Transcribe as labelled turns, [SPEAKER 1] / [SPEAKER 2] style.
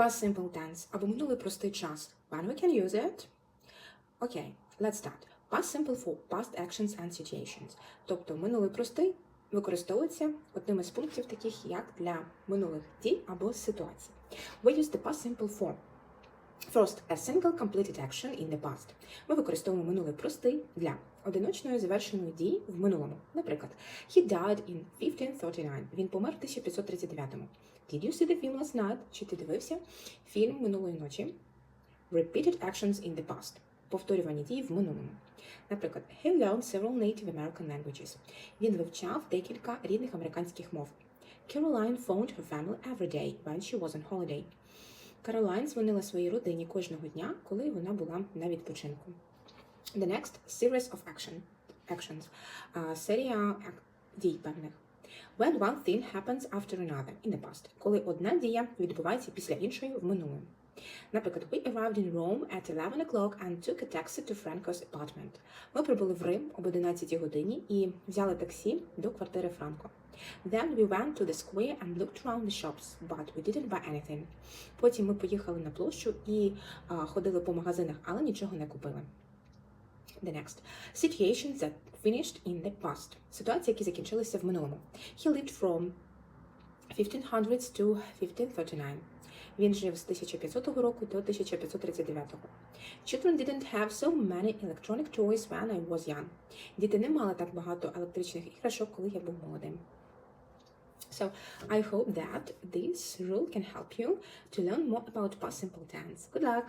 [SPEAKER 1] Past simple tense або минулий простий час. When we can use it? Окей, let's start. Past simple for past actions and situations. Тобто минулий простий використовується одним із пунктів, таких як для минулих дій або ситуацій. We use the past simple form. First, a single completed action in the past. Ми використовуємо минулий простий для одиночної завершеної дії в минулому. Наприклад, he died in 1539. Він помер в 1539-му. Did you see the film last night? Чи ти дивився фільм минулої ночі? Repeated actions in the past. Повторювані дії в минулому. Наприклад, he learned several native American languages. Він вивчав декілька рідних американських мов. Caroline phoned her family every day when she was on holiday. Каролайн дзвонила своїй родині кожного дня, коли вона була на відпочинку. The next series of action, actions. Uh, серія дій певних. When one thing happens after another in the past. Коли одна дія відбувається після іншої в минулому. Наприклад, we arrived in Rome at 11 o'clock and took a taxi to Franco's apartment. Ми прибули в Рим об 11 годині і взяли таксі до квартири Франко. Then we went to the square and looked around the shops, but we didn't buy anything. Потім ми поїхали на площу і а, ходили по магазинах, але нічого не купили. The next. Situations that finished in the past. Ситуації, які закінчилися в минулому. He lived from 1500s to 1539. Він жив з 1500 року до 1539. Children didn't have so many electronic toys when I was young. Діти не мали так багато електричних іграшок, коли я був молодим. So I hope that this rule can help you to learn more about past simple tense. Good luck!